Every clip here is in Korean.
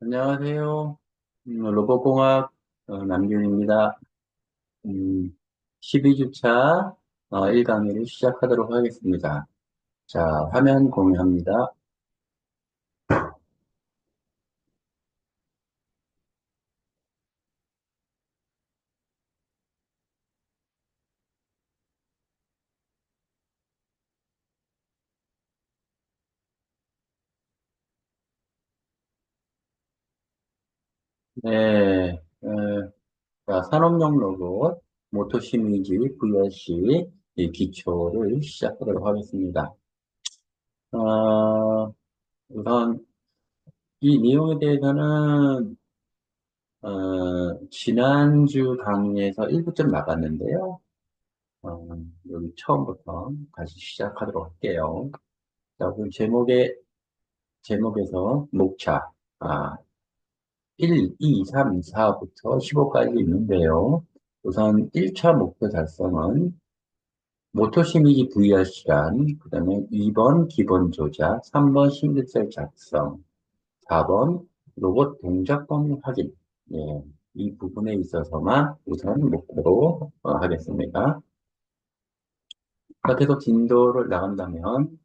안녕하세요. 음, 로봇공학 어, 남균입니다. 음, 12주차 어, 1강의를 시작하도록 하겠습니다. 자, 화면 공유합니다. 네, 에, 자, 산업용 로봇 모토시미지 VRC 이 기초를 시작하도록 하겠습니다. 어, 우선 이 내용에 대해서는 어, 지난주 강의에서 일부 좀 나갔는데요. 어, 여기 처음부터 다시 시작하도록 할게요. 자, 그 제목에, 제목에서 목차, 아, 1, 2, 3, 4부터 15까지 있는데요. 우선 1차 목표 달성은 모토 시미지 VR 시간, 그 다음에 2번 기본 조작, 3번 싱글셀 작성, 4번 로봇 동작 범위 확인. 예, 이 부분에 있어서만 우선 목표로 어, 하겠습니다. 계속 진도를 나간다면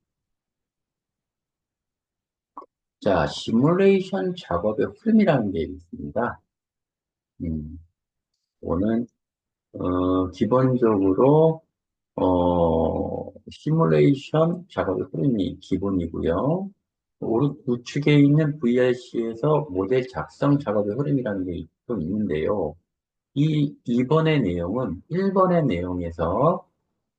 자, 시뮬레이션 작업의 흐름이라는 게 있습니다. 음, 이거는, 어, 기본적으로, 어, 시뮬레이션 작업의 흐름이 기본이고요. 우측에 있는 VRC에서 모델 작성 작업의 흐름이라는 게또 있는데요. 이 2번의 내용은 1번의 내용에서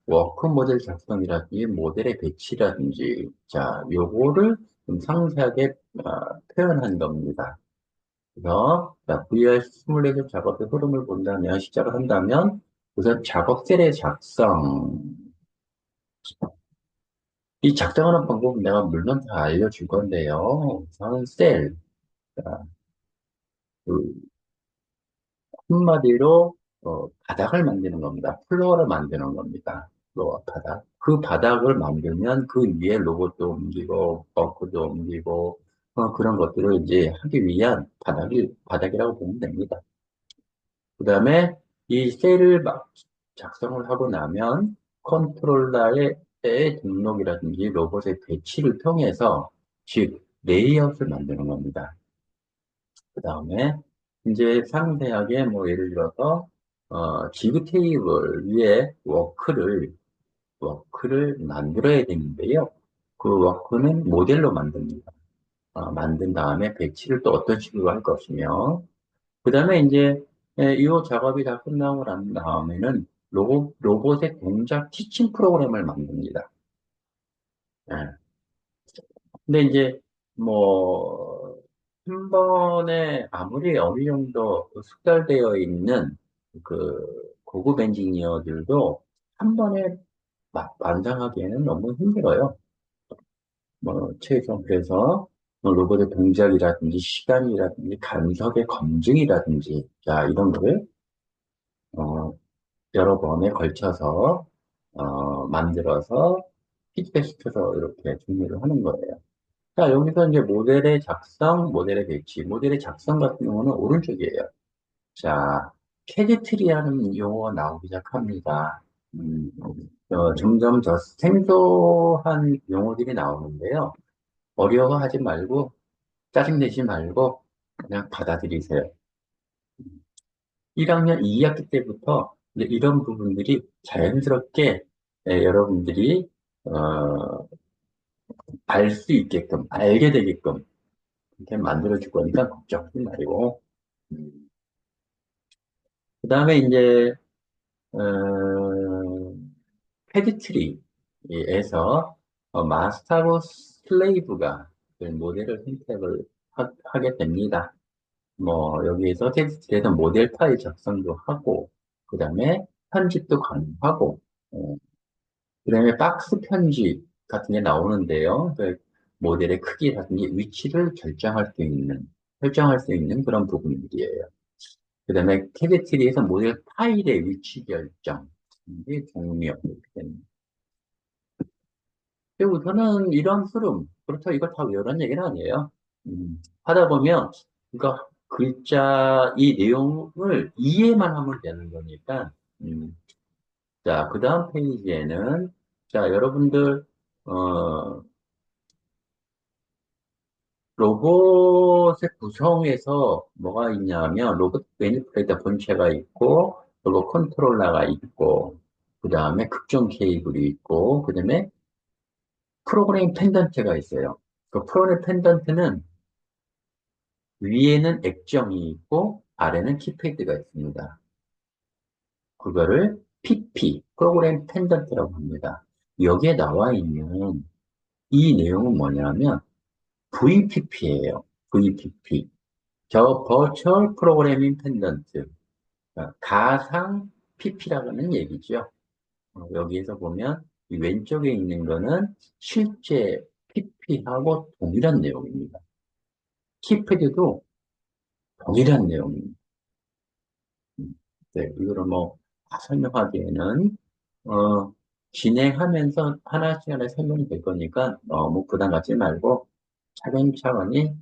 워크 모델 작성이라든지 모델의 배치라든지 자 요거를 좀 상세하게 어, 표현한 겁니다. 그래서 자, VR 시뮬레이션 작업의 흐름을 본다면 시작을 한다면 우선 작업 셀의 작성 이 작성하는 방법은 내가 물론 다 알려줄 건데요. 우선 셀 자, 그 한마디로 어, 바닥을 만드는 겁니다. 플로어를 만드는 겁니다. 플로어 바닥. 그 바닥을 만들면 그 위에 로봇도 옮기고 버크도 옮기고 어, 그런 것들을 이제 하기 위한 바닥이 바닥이라고 보면 됩니다. 그 다음에 이 셀을 막 작성을 하고 나면 컨트롤러의 등록이라든지 로봇의 배치를 통해서 즉 레이아웃을 만드는 겁니다. 그 다음에 이제 상세하게 뭐 예를 들어서 어, 지그 테이블 위에 워크를 워크를 만들어야 되는데요. 그 워크는 모델로 만듭니다. 어, 만든 다음에 배치를 또 어떤 식으로 할 것이며 그 다음에 이제 예, 이 작업이 다 끝나고 난 다음에는 로봇, 로봇의 동작 티칭 프로그램을 만듭니다. 예. 근데 이제 뭐 한 번에 아무리 어느 정도 숙달되어 있는 그 고급 엔지니어들도 한 번에 막 완성하기에는 너무 힘들어요. 뭐 최소 그래서 뭐 로봇의 동작이라든지 시간이라든지 간섭의 검증이라든지 자 이런 거를 어, 여러 번에 걸쳐서 어, 만들어서 피드백 시켜서 이렇게 준비를 하는 거예요. 자, 여기서 이제 모델의 작성, 모델의 배치. 모델의 작성 같은 경우는 오른쪽이에요. 자, 캐디트리라는 용어가 나오기 시작합니다. 음, 어, 점점 더 생소한 용어들이 나오는데요. 어려워하지 말고, 짜증내지 말고, 그냥 받아들이세요. 1학년 2학기 때부터 이런 부분들이 자연스럽게 예, 여러분들이 어, 알 수 있게끔, 알게 되게끔 이렇게 만들어줄 거니까 걱정하지 말고. 음. 그 다음에 이제, 어, 패디트리에서 어, 마스터로 슬레이브가 그 모델을 선택을 하, 게 됩니다. 뭐, 여기에서 패디트리에서 모델 파일 작성도 하고, 그 다음에 편집도 가능하고, 어, 그 다음에 박스 편집 같은 게 나오는데요. 그 모델의 크기라든지 위치를 결정할 수 있는, 설정할 수 있는 그런 부분들이에요. 그 다음에 캐비트리에서 모델 파일의 위치 결정, 이게 이렇게 됩니다. 우선은 이런 흐름, 그렇다고 이걸 다 외우라는 얘기는 아니에요. 음, 하다 보면 그러니까 글자, 이 내용을 이해만 하면 되는 거니까, 음. 자, 그 다음 페이지에는, 자, 여러분들, 어, 로봇의 구성에서 뭐가 있냐면, 로봇 매니플레이터 본체가 있고, 그리고 컨트롤러가 있고, 그 다음에 극중 케이블이 있고, 그 다음에 프로그램 펜던트가 있어요. 그 프로그램 펜던트는 위에는 액정이 있고, 아래는 키패드가 있습니다. 그거를 PP, 프로그램 펜던트라고 합니다. 여기에 나와 있는 이 내용은 뭐냐면 VPP예요. VPP. 저 프로그래밍 펜던트. 가상 PP라는 얘기죠. 어, 여기에서 보면 이 왼쪽에 있는 거는 실제 PP하고 동일한 내용입니다. 키패드도 동일한 내용입니다. 음, 네, 이거를 뭐 설명하기에는 어, 진행하면서 하나씩 하나 설명이 될 거니까 너무 부담 갖지 말고 차근차근히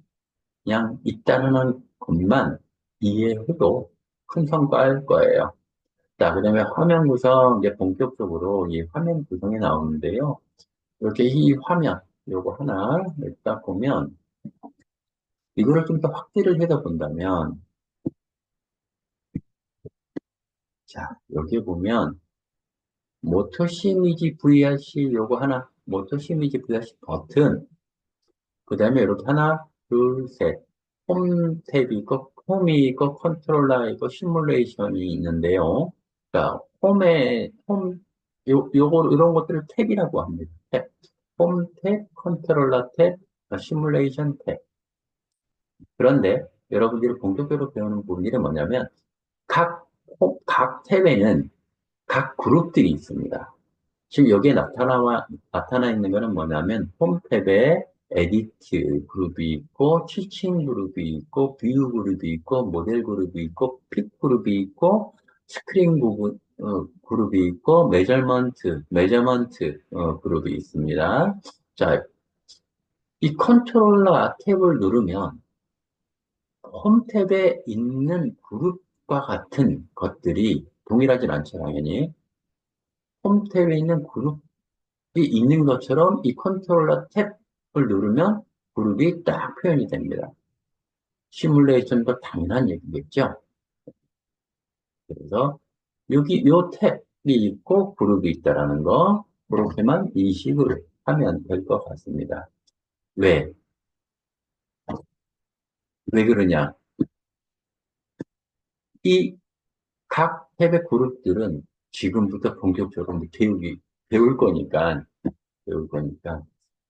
그냥 있다는 것만 이해해도 큰 성과일 거예요. 자, 그 다음에 화면 구성, 이제 본격적으로 이 화면 구성이 나오는데요. 이렇게 이 화면, 요거 하나, 일단 보면, 이거를 좀 더 확대를 해서 본다면, 자, 여기 보면, 모터 시미지 VRC 요거 하나, 모터 시미지 VRC 버튼, 그 다음에 이렇게 하나, 둘, 셋, 홈 탭이 있고, 홈이 있고, 컨트롤러 있고, 시뮬레이션이 있는데요. 자, 홈에, 홈, 요, 요거, 이런 것들을 탭이라고 합니다. 탭. 홈 탭, 컨트롤러 탭, 시뮬레이션 탭. 그런데 여러분들이 본격적으로 배우는 부분이 뭐냐면, 각, 홈- 각 탭에는 각 그룹들이 있습니다. 지금 여기에 나타나, 나타나 있는 거는 뭐냐면, 홈 탭에 에디트 그룹이 있고, 티칭 그룹이 있고, 뷰 그룹이 있고, 모델 그룹이 있고, 픽 그룹이 있고, 스크린 부분, 어, 그룹이 있고, 메저먼트, 메저먼트, 어, 그룹이 있습니다. 자, 이 컨트롤러 탭을 누르면, 홈 탭에 있는 그룹과 같은 것들이 동일하진 않죠, 당연히. 홈 탭에 있는 그룹이 있는 것처럼 이 컨트롤러 탭 을 누르면 그룹이 딱 표현이 됩니다. 시뮬레이션도 당연한 얘기겠죠. 그래서 여기 요 탭이 있고 그룹이 있다라는 거 그렇게만 인식을 하면 될 것 같습니다. 왜? 왜 그러냐? 이 각 탭의 그룹들은 지금부터 본격적으로 배우기, 배울 거니까, 배울 거니까.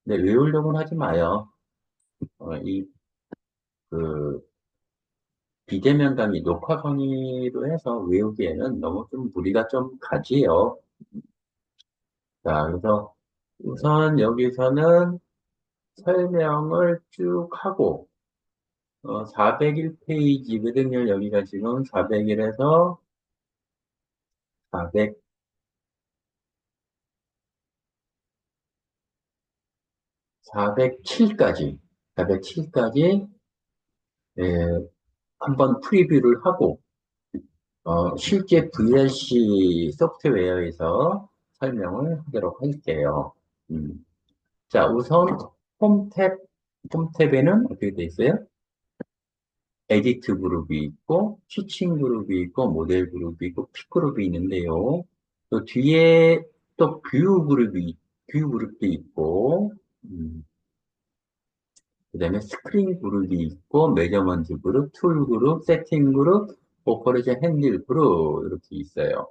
근데 외우려고는 하지 마요. 어, 이, 그, 비대면 강의, 녹화 강의로 해서 외우기에는 너무 좀 무리가 좀 가지요. 자, 그래서 우선 여기서는 설명을 쭉 하고, 어, 401페이지거든요. 여기가 지금 401에서 400, 407까지, 407까지, 한번 프리뷰를 하고, 어, 실제 VLC 소프트웨어에서 설명을 하도록 할게요. 음. 자, 우선 홈 탭, 홈 탭에는 어떻게 돼 있어요? 에디트 그룹이 있고, 티칭 그룹이 있고, 모델 그룹이 있고, 픽 그룹이 있는데요. 또 뒤에 또 뷰 그룹이, 뷰 그룹도 있고, 음, 그 다음에 스크린 그룹이 있고, 메저먼트 그룹, 툴 그룹, 세팅 그룹, 오퍼레이션 핸들 그룹, 이렇게 있어요.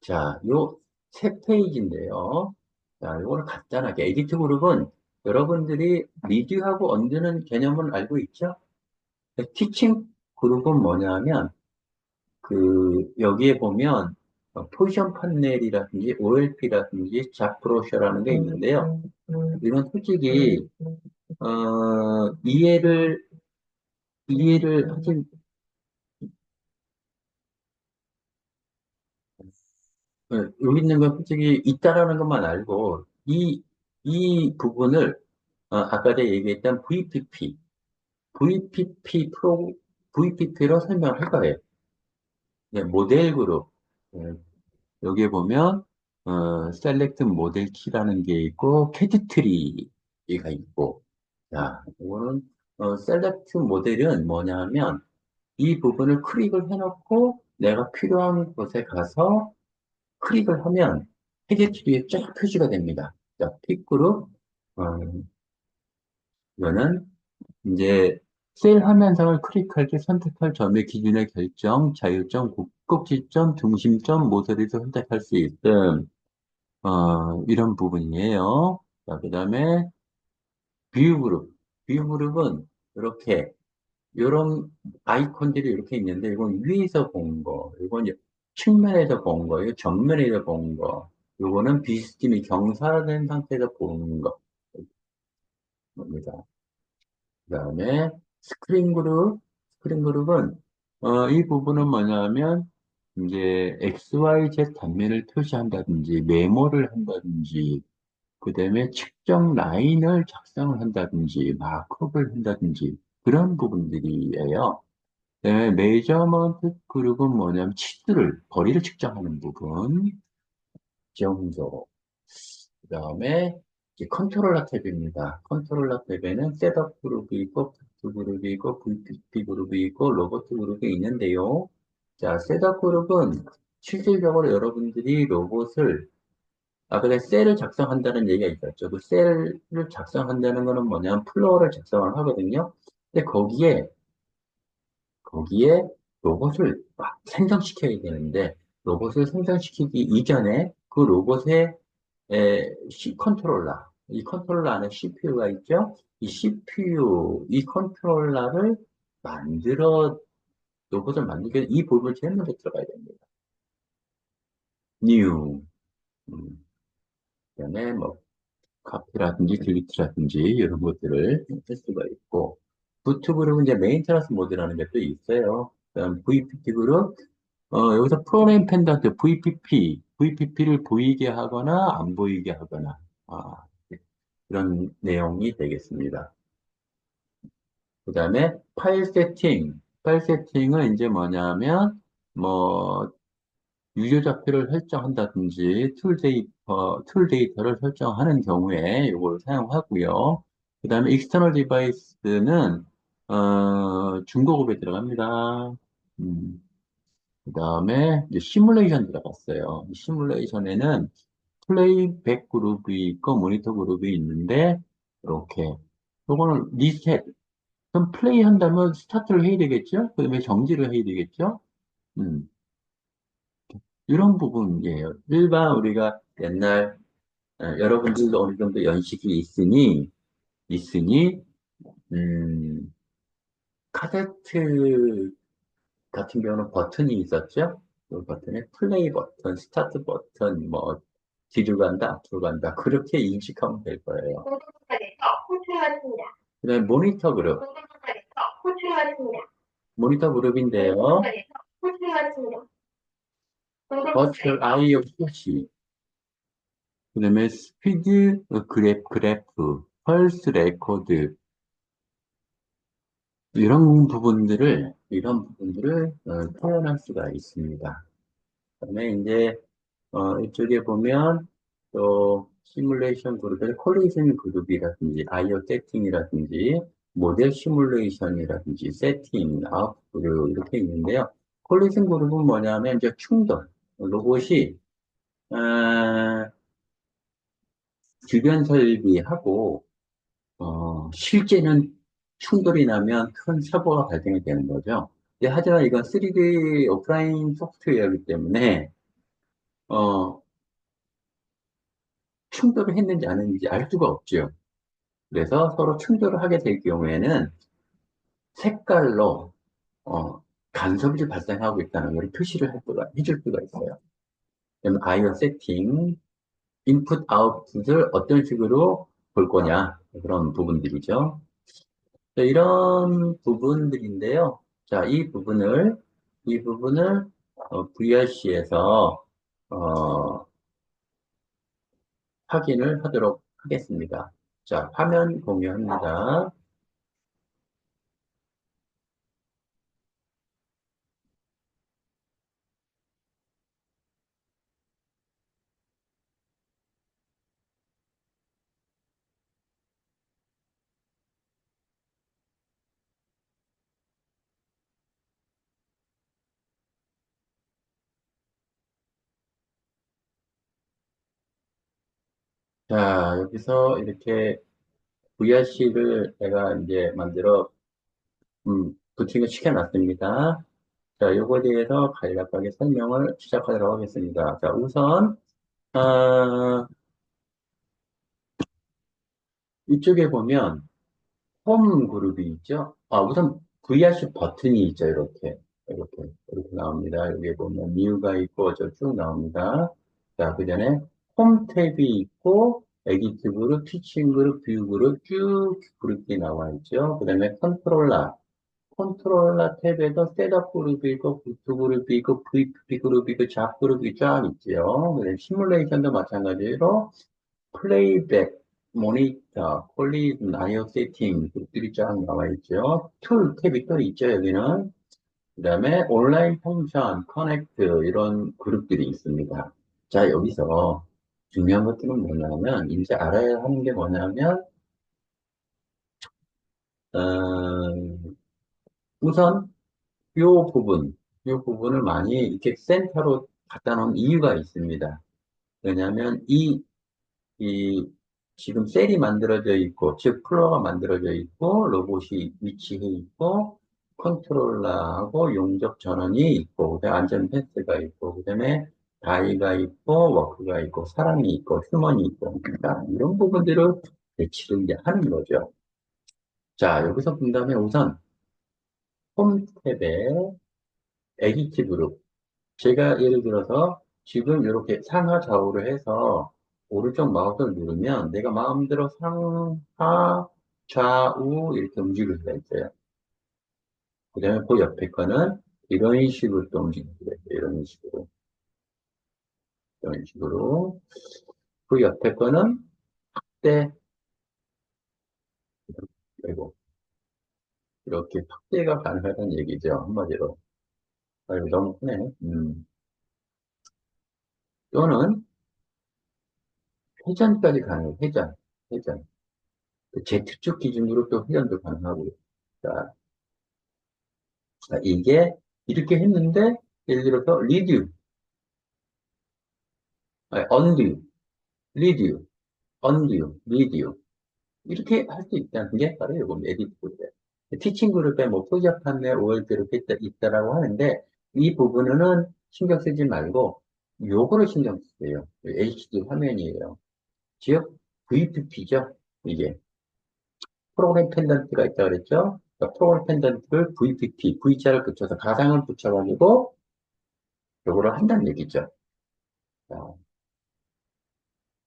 자, 요 세 페이지인데요. 자, 요거는 간단하게. 에디트 그룹은 여러분들이 리뷰하고 얹는 개념을 알고 있죠? 티칭 그룹은 뭐냐면, 그, 여기에 보면, 어, 포지션 판넬이라든지, OLP라든지, 잡브로셔라는 게 있는데요. 이건 솔직히, 어, 이해를, 이해를 하진, 어, 여기 있는 건 솔직히 있다라는 것만 알고, 이, 이 부분을, 어, 아까 제가 얘기했던 VPP, VPP 프로, VPP로 설명을 할 거예요. 네, 모델 그룹. 네, 여기에 보면, 어, 셀렉트 모델 키라는 게 있고, 캐드트리가 있고, 자, 이거는, 어, 셀렉트 모델은 뭐냐면, 이 부분을 클릭을 해놓고, 내가 필요한 곳에 가서 클릭을 하면, 캐드트리에 쫙 표시가 됩니다. 자, 픽그룹, 어, 이거는 이제 세일 화면상을 클릭할 때 선택할 점의 기준의 결정, 자유점, 꼭지점, 중심점, 모서리에서 선택할 수 있음. 어, 이런 부분이에요. 자, 그 다음에 뷰 그룹. 뷰 그룹은 이렇게 이런 아이콘들이 이렇게 있는데 이건 위에서 본 거, 이건 측면에서 본 거, 이거 정면에서 본 거, 이거는 비스팀이 경사된 상태에서 보는 겁니다. 그 다음에 스크린 그룹, 스크린 그룹은 어, 이 부분은 뭐냐면 이제 XYZ 단면을 표시한다든지 메모를 한다든지 그 다음에 측정 라인을 작성을 한다든지 마크업을 한다든지 그런 부분들이에요. 그다음에 메이저먼트 그룹은 뭐냐면 치수를 거리를 측정하는 부분 정도. 그 다음에 컨트롤러 탭입니다. 컨트롤러 탭에는 셋업 그룹이 있고, 팩트 그룹이 있고, VPP 그룹이 있고, 로버트 그룹이 있는데요. 자, 셋업 그룹은 실질적으로 여러분들이 로봇을, 아까 전 셀을 작성한다는 얘기가 있었죠. 그 셀을 작성한다는 거는 뭐냐면 플로어를 작성을 하거든요. 근데 거기에, 거기에 로봇을 막 생성시켜야 되는데, 로봇을 생성시키기 이전에 그 로봇의 에, C 컨트롤러. 이 컨트롤러 안에 CPU가 있죠? 이 CPU, 이 컨트롤러를 만들어, 로봇을 만들기 위해 이 부분을 먼저 들어가야 됩니다. new. 음, 그 다음에 뭐, 카피라든지 딜리트라든지 이런 것들을 할 수가 있고, 부트 그룹은 이제 메인테너스 모드라는 게또 있어요. 그다음 VPT 그룹, 어, 여기서 프로그램 펜던트 VPP, VPP를 보이게 하거나 안 보이게 하거나 아, 이런 내용이 되겠습니다. 그 다음에 파일 세팅, 파일 세팅은 이제 뭐냐면 뭐 유저 좌표를 설정한다든지 툴 데이터, 툴 데이터를 설정하는 경우에 이걸 사용하고요. 그 다음에 익스터널 디바이스는 어, 중고급에 들어갑니다. 음. 그 다음에 이제 시뮬레이션 들어갔어요. 시뮬레이션에는 플레이백 그룹이 있고 모니터 그룹이 있는데 이렇게 요거는 리셋 그럼 플레이 한다면 스타트를 해야 되겠죠? 그 다음에 정지를 해야 되겠죠? 음, 이런 부분이에요. 일반 우리가 옛날 어, 여러분들도 어느 정도 연식이 있으니 있으니 음, 카세트 같은 경우는 버튼이 있었죠. 그 버튼에 플레이 버튼, 스타트 버튼, 뭐 뒤로 간다, 앞으로 간다 그렇게 인식하면 될 거예요. 그다음에 모니터 그룹. 모니터 그룹인데요. 버추얼 아이오 표시, 그다음에 스피드 그래프, 그래프, 펄스 레코드 이런 부분들을 이런 부분들을 어, 표현할 수가 있습니다. 그다음에 이제 어, 이쪽에 보면 또 시뮬레이션 그룹에 콜리전 그룹이라든지 아이오 세팅이라든지 모델 시뮬레이션이라든지 세팅, 아웃 그룹 이렇게 있는데요. 콜리전 그룹은 뭐냐면 이제 충돌 로봇이 어, 주변 설비하고 어, 실제는 충돌이 나면 큰 사고가 발생이 되는 거죠. 예, 하지만 이건 3D 오프라인 소프트웨어이기 때문에 어, 충돌을 했는지 안 했는지 알 수가 없죠. 그래서 서로 충돌을 하게 될 경우에는 색깔로 어, 간섭이 발생하고 있다는 걸 표시를 할 수가, 해줄 수가 있어요. 그러면 아이오 세팅, 인풋, 아웃풋을 어떤 식으로 볼 거냐 그런 부분들이죠. 자, 이런 부분들인데요. 자, 이 부분을 이 부분을 어, VRC에서 어, 확인을 하도록 하겠습니다. 자, 화면 공유합니다. 자, 여기서 이렇게 VRC를 내가 이제 만들어, 음, 부팅을 시켜놨습니다. 자, 요거에 대해서 간략하게 설명을 시작하도록 하겠습니다. 자, 우선, 아, 이쪽에 보면, 홈 그룹이 있죠? 아, 우선 VRC 버튼이 있죠. 이렇게. 이렇게. 이렇게 나옵니다. 여기에 보면 뉴가 있고, 저 쭉 나옵니다. 자, 그 전에 홈 탭이 있고, 에디트 그룹, 티칭 그룹, 뷰 그룹 쭉 그룹이 나와 있죠. 그 다음에 컨트롤러. 컨트롤러 탭에도 셋업 그룹이 있고, 부트 그룹이 있고, VP 그룹이 있고, 잡 그룹이 쫙 있죠. 그 다음에 시뮬레이션도 마찬가지로 플레이백, 모니터, 콜리전, 아이오 세팅 그룹들이 쫙 나와 있죠. 툴 탭이 또 있죠, 여기는. 그 다음에 온라인 펑션, 커넥트 이런 그룹들이 있습니다. 자, 여기서 중요한 것들은 뭐냐면 이제 알아야 하는 게 뭐냐면 어, 우선 요 부분, 요 부분을 많이 이렇게 센터로 갖다 놓은 이유가 있습니다. 왜냐하면 이 이 지금 셀이 만들어져 있고, 즉 플로어가 만들어져 있고, 로봇이 위치해 있고, 컨트롤러하고 용접 전원이 있고, 안전 패스가 있고, 그다음에 다이가 있고, 워크가 있고, 사람이 있고, 휴먼이 있고, 그러니까 이런 부분들을 배치를 이제 하는 거죠. 자, 여기서 본다면 우선 홈 탭에 에디트 그룹. 제가 예를 들어서 지금 이렇게 상하 좌우로 해서 오른쪽 마우스를 누르면 내가 마음대로 상하 좌우 이렇게 움직일 수가 있어요. 그 다음에 그 옆에 거는 이런 식으로 또 움직일 수가 있어요. 이런 식으로. 이런 식으로. 그 옆에 거는 확대, 그리고 이렇게 확대가 가능하다는 얘기죠. 한마디로. 아, 이거 너무 크네. 음. 또는 회전까지 가능해요. 회전. 회전. 그 Z축 기준으로 또 회전도 가능하고요. 자, 자, 이게 이렇게 했는데, 예를 들어서 리듀, 아니, 언듀, 리듀, 언듀, 리듀. 이렇게 할 수 있다는 게 바로 이거 에디트 그룹이에요. 티칭 그룹에 뭐 프로젝트 판매 5월 그렇게 있다, 있다라고 하는데, 이 부분은 신경 쓰지 말고, 요거를 신경 쓰세요. HD 화면이에요. 즉, VPP죠? 이게. 프로그램 펜던트가 있다 그랬죠? 그러니까 프로그램 펜던트를 VPP, V자를 붙여서 가상을 붙여가지고 요거를 한다는 얘기죠.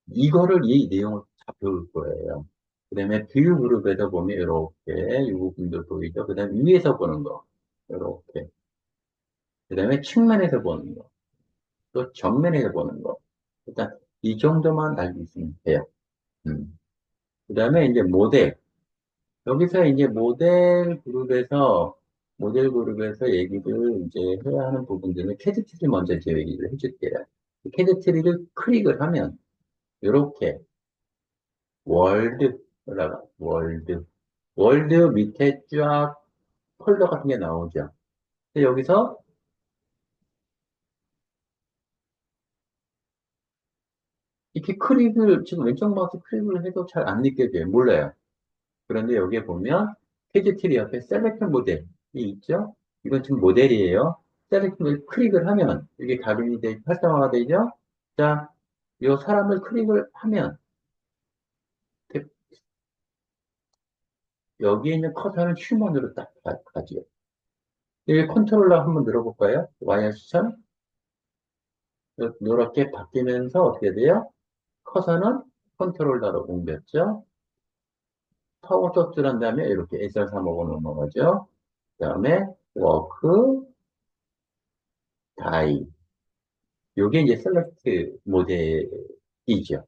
자, 이거를 이 내용을 다 배울 거예요. 그 다음에 뷰 그룹에서 보면 이렇게 이 부분도 보이죠. 그 다음에 위에서 보는 거 이렇게. 그 다음에 측면에서 보는 거. 또 정면에서 보는 거. 일단 이 정도만 알고 있으면 돼요. 음. 그 다음에 이제 모델. 여기서 이제 모델 그룹에서, 모델 그룹에서 얘기를 이제 해야 하는 부분들은 캐드 트리 먼저 이제 얘기를 해줄게요. 캐드 트리를 클릭을 하면, 이렇게, 월드, 올라가, 월드. 월드 밑에 쫙 폴더 같은 게 나오죠. 근데 여기서, 이렇게 클릭을, 지금 왼쪽 마우스 클릭을 해도 잘 안 느껴져요. 몰라요. 그런데 여기에 보면 페이지 트리 옆에 셀렉트 모델이 있죠? 이건 지금 모델이에요. 셀렉트 모델 클릭을 하면 이게 가림이 되, 활성화가 되죠? 자, 이 사람을 클릭을 하면 여기에 있는 커서는 휴먼으로 딱 가- 가죠. 여기 컨트롤러 한번 눌러볼까요? 와이어 시점 이렇게 바뀌면서 어떻게 돼요? 커서는 컨트롤러로 옮겼죠? 파워 한 다음에 이렇게 SR350 넘어가죠. 그 다음에 워크, 다이. 요게 이제 셀렉트 모델이죠.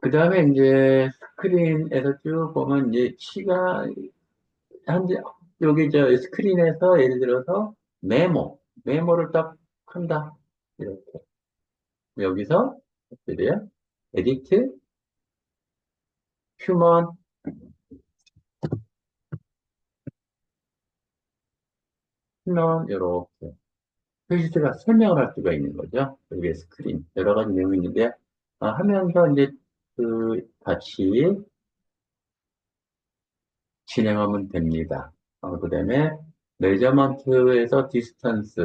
그 다음에 이제 스크린에서 쭉 보면 이제 키가 현재 여기 저 스크린에서 예를 들어서 메모, 메모를 딱 한다. 이렇게. 여기서 어떻게 돼요? 에디트, 휴먼, 휴먼, 이렇게. 페이지가 설명을 할 수가 있는 거죠. 여기에 스크린. 여러 가지 내용이 있는데, 아, 하면서 이제 그 같이 진행하면 됩니다. 어, 그 다음에 메저먼트에서 디스턴스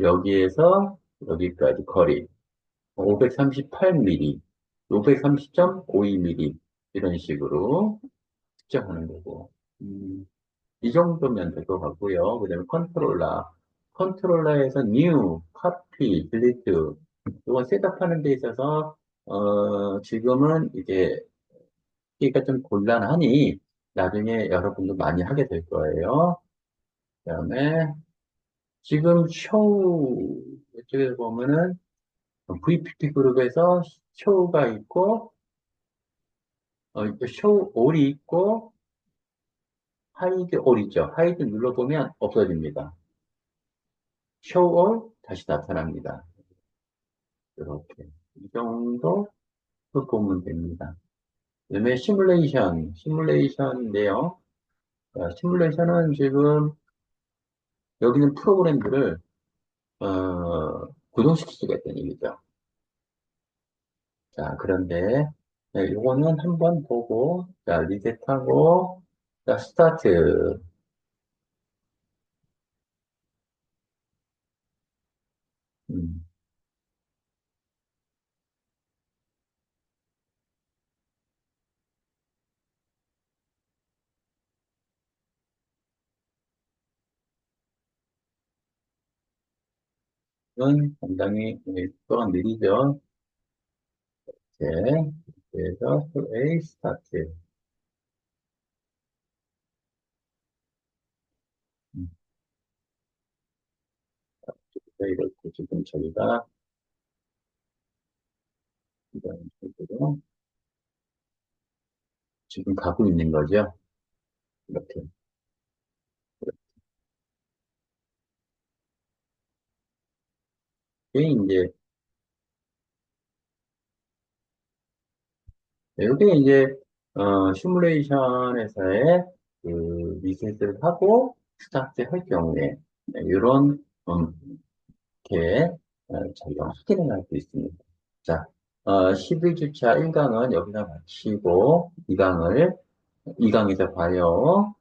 여기에서 여기까지 거리 538mm, 530.52mm 이런 식으로 측정하는 거고 음, 이 정도면 될 것 같고요. 그 다음에 컨트롤러 컨트롤러에서 new, copy, delete 이건 셋업하는 데 있어서 어, 지금은 이게 하기가 좀 곤란하니 나중에 여러분도 많이 하게 될 거예요. 그 다음에 지금 쇼 이쪽에 보면은 VPP 그룹에서 쇼가 있고 어, 쇼 올이 있고 하이드 올 있죠. 하이드 눌러보면 없어집니다. 쇼올 다시 나타납니다. 이렇게 이 정도 보면 됩니다. 그다음에 시뮬레이션, 시뮬레이션인데요. 자, 시뮬레이션은 지금 여기 있는 프로그램들을 어, 구동시킬 수가 있다는 얘기죠. 자, 그런데 네, 요거는 한번 보고 자, 리셋하고 자, 스타트 음, 이건 상당히 네, 속도가 느리죠. 이렇게 그래서 A 스타트 음, 이렇게 지금 저희가 지금 가고 있는 거죠. 이렇게. 이게 이제, 이게 이제, 어, 시뮬레이션에서의 그 리셋을 하고 스타트 할 경우에, 이런, 음, 이렇게, 어, 저희가 확인을 할 수 있습니다. 자, 어, 11주차 1강은 여기서 마치고 2강을, 2강에서 봐요.